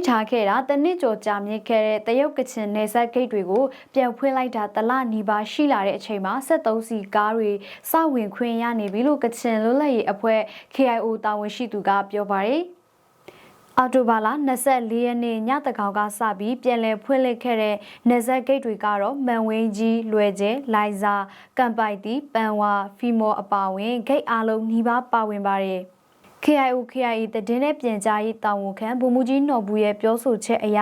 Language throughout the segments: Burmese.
တ်ထားခဲ့တာတနစ်ကျော်ကြာမြင့်ခဲ့တဲ့တရုတ်ကချင်နယ်စပ်ဂိတ်တွေကိုပြန်ဖွင့်လိုက်တာတလနီးပါးရှိလာတဲ့အချိန်မှာ73စီကားတွေစဝင်ခွင့်ရနေပြီလို့ကချင်လွတ်လပ်ရေးအဖွဲ့ KIO တာဝန်ရှိသူကပြောပါတယ်။အော်တိုဘာလ24ရက်နေ့ညတကောင်ကစပြီးပြန်လည်ဖွင့်လှစ်ခဲ့တဲ့နေဆက်ဂိတ်တွေကတော့မန်ဝင်းကြီး၊လွယ်ကျဲ၊လိုင်ဇာ၊ကံပိုက်တီ၊ပန်ဝါ၊ဖီမော်အပါအဝင်ဂိတ်အားလုံးနှီးပါပါဝင်ပါတယ်။ KIO KIA တည်င်းတဲ့ပြန်ကြားရေးတာဝန်ခံဗိုလ်မှူးကြီးနော်ဘူးရဲ့ပြောဆိုချက်အရ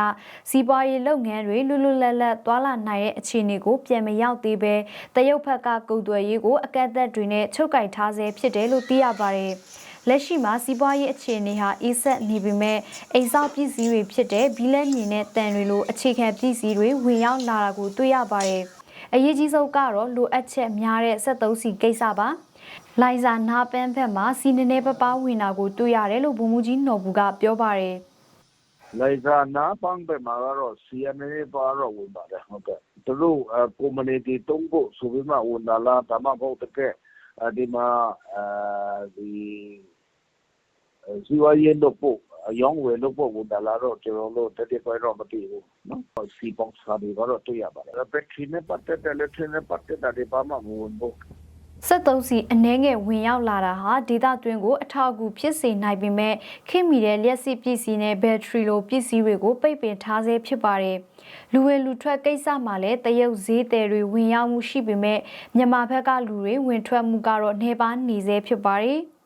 စီးပွားရေးလုပ်ငန်းတွေလွတ်လွတ်လပ်လပ်သွာလာနိုင်တဲ့အခြေအနေကိုပြန်မရောက်သေးပဲတရုတ်ဘက်ကကုန်သွယ်ရေးကိုအကန့်အသတ်တွေနဲ့ချုပ်ကိုင်ထားဆဲဖြစ်တယ်လို့သိရပါတယ်။လက်ရှိမှာစီးပွားရေးအခြေအနေဟာအေးဆက်နေပေမဲ့အိမ်ဆောက်ပစ္စည်းတွေဖြစ်တဲ့ဘီလက်မြင်နဲ့တန်တွေလိုအခြေခံပစ္စည်းတွေဝင်ရောက်လာတာကိုတွေ့ရပါတယ်။ အရေးကြီးဆုံးကတော့လိုအပ်ချက်များတဲ့73စီကိစ္စပါ။လိုင်ဇာနာပန်းဘက်မှာစီနနေပပဝင်တာကိုတွေ့ရတယ်လို့ဗိုလ်မှူးကြီးနော်ဘူးကပြောပါတယ်လိုက်စာနာပန်းပဲမှာတော့ CNA ပါတော့ဝင်ပါတယ်ဟုတ်ကဲ့သူတို့အ community တုံးဖို့ဆိုပြီးမှဝင်လာလားဒါမှမဟုတ်တကယ်ဒီမှာအဲဒီဇီဝရင်းတော့ပို့ အယောင်းဝယ်လို့ပို့ဝင်လာတော့ကျွန်တော်တို့တတိယပိုင်းတော့မသိဘူးနော်စီပေါင်းစားတွေကတော့တွေ့ရပါတယ်ဘက်ထရီနဲ့ပတ်သက်တယ်လက်ထရီနဲ့ပတ်သက်တယ်ဘာမှမဝင်ဘူး73စီအနှဲငယ်ဝင်ရောက်လာတာဟာဒေတာတွင်းကိုအထောက်အကူဖြစ်စေနိုင်ပေမဲ့ခင်မီတဲ့လျှက်စစ်ပစ္စည်းနဲ့ဘက်ထရီလိုပစ္စည်းတွေကိုပိတ်ပင်ထားဆဲဖြစ်ပါတယ်။လူဝယ်လူထွက်ကိစ္စမှာလည်းတရုတ်ဈေးတယ်တွေဝင်ရောက်မှုရှိပေမဲ့မြန်မာဘက်ကလူတွေဝင်ထွက်မှုကတော့နှဲပါနေဆဲဖြစ်ပါတယ်။